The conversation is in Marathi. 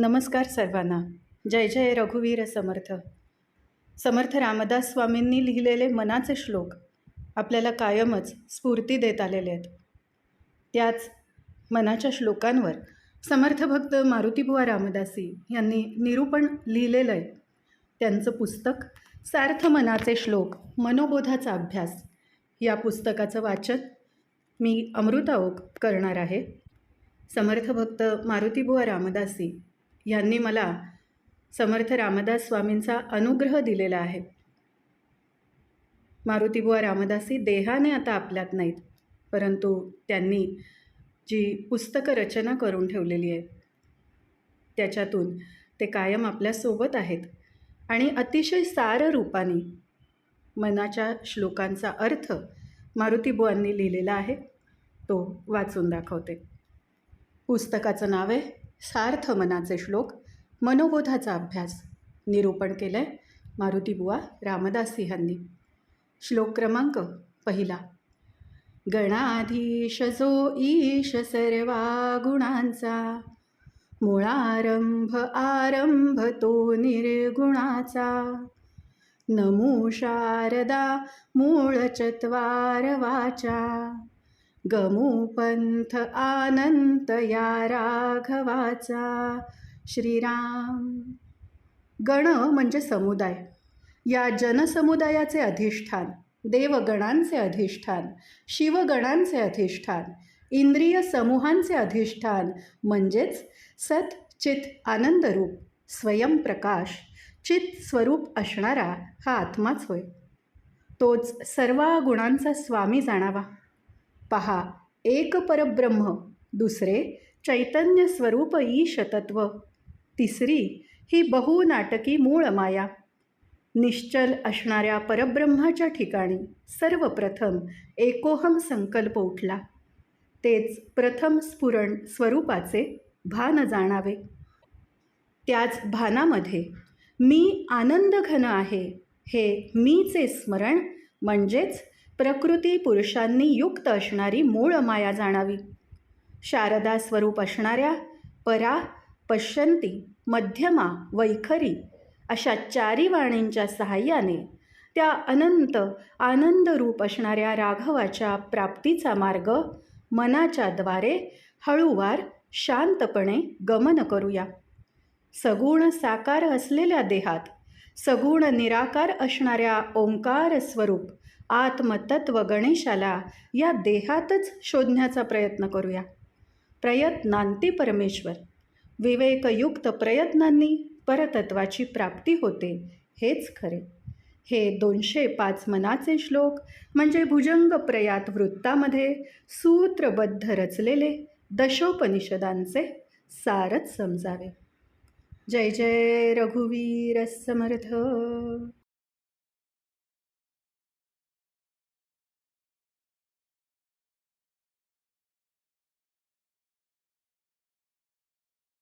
नमस्कार सर्वांना. जय जय रघुवीर समर्थ. समर्थ रामदास स्वामींनी लिहिलेले मनाचे श्लोक आपल्याला कायमच स्फूर्ती देत आलेले आहेत. त्याच मनाच्या श्लोकांवर समर्थ भक्त मारुतीबुवा रामदासी यांनी निरूपण लिहिलेलं आहे. त्यांचं पुस्तक सार्थ मनाचे श्लोक मनोबोधाचा अभ्यास. या पुस्तकाचं वाचन मी अमृता ओक करणार आहे. समर्थ भक्त मारुतीबुवा रामदासी यांनी मला समर्थ रामदास स्वामींचा अनुग्रह दिलेला आहे. मारुतीबुवा रामदासी देहाने आता आपल्यात नाहीत परंतु त्यांनी जी पुस्तकं रचना करून ठेवलेली आहे त्याच्यातून ते कायम आपल्यासोबत आहेत आणि अतिशय सार रूपाने मनाच्या श्लोकांचा अर्थ मारुतीबुवांनी लिहिलेला आहे तो वाचून दाखवते. पुस्तकाचं नाव आहे सार्थ मनाचे श्लोक मनोबोधाचा अभ्यास निरूपण केलं आहे मारुतीबुवा रामदास सिंहांनी श्लोक क्रमांक पहिला. गणाधीश जो ईश सर्वा गुणांचा मुळारंभ आरंभ तो निर्गुणाचा. नमो शारदा मूळ चत्वार वाचा. गमूपंथ आनंत या राघवाचा. श्रीराम. गण म्हणजे समुदाय. या जनसमुदायाचे अधिष्ठान देवगणांचे अधिष्ठान शिवगणांचे अधिष्ठान इंद्रिय समूहांचे अधिष्ठान म्हणजेच सत चित आनंदरूप स्वयंप्रकाश चित स्वरूप असणारा हा आत्माच होय. तोच सर्व गुणांचा स्वामी जाणावा. पहा एक परब्रह्म दुसरे चैतन्य स्वरूप ईशतत्व तिसरी ही बहुनाटकी मूळ माया. निश्चल असणाऱ्या परब्रह्माच्या ठिकाणी सर्वप्रथम एकोहम संकल्प उठला. तेच प्रथम स्फुरण स्वरूपाचे भान जाणावे. त्याच भानामध्ये मी आनंदघन आहे हे मीचे स्मरण म्हणजेच प्रकृती पुरुषांनी युक्त असणारी मूळ माया जाणावी. शारदा स्वरूप असणाऱ्या परा पश्यंती मध्यमा वैखरी अशा चारी वाणींच्या सहाय्याने त्या अनंत आनंदरूप असणाऱ्या राघवाच्या प्राप्तीचा मार्ग मनाच्या द्वारे हळूवार शांतपणे गमन करूया. सगुण साकार असलेल्या देहात सगुण निराकार असणाऱ्या ओंकार स्वरूप आत्मतत्व गणेशाला या देहातच शोधण्याचा प्रयत्न करूया. प्रयत्नांती परमेश्वर विवेकयुक्त प्रयत्नांनी परतत्वाची प्राप्ती होते हेच खरे. हे दोनशे पाच मनाचे श्लोक म्हणजे भुजंग प्रयात वृत्तामध्ये सूत्रबद्ध रचलेले दशोपनिषदांचे सारच समजावे. जय जय रघुवीर समर्थ!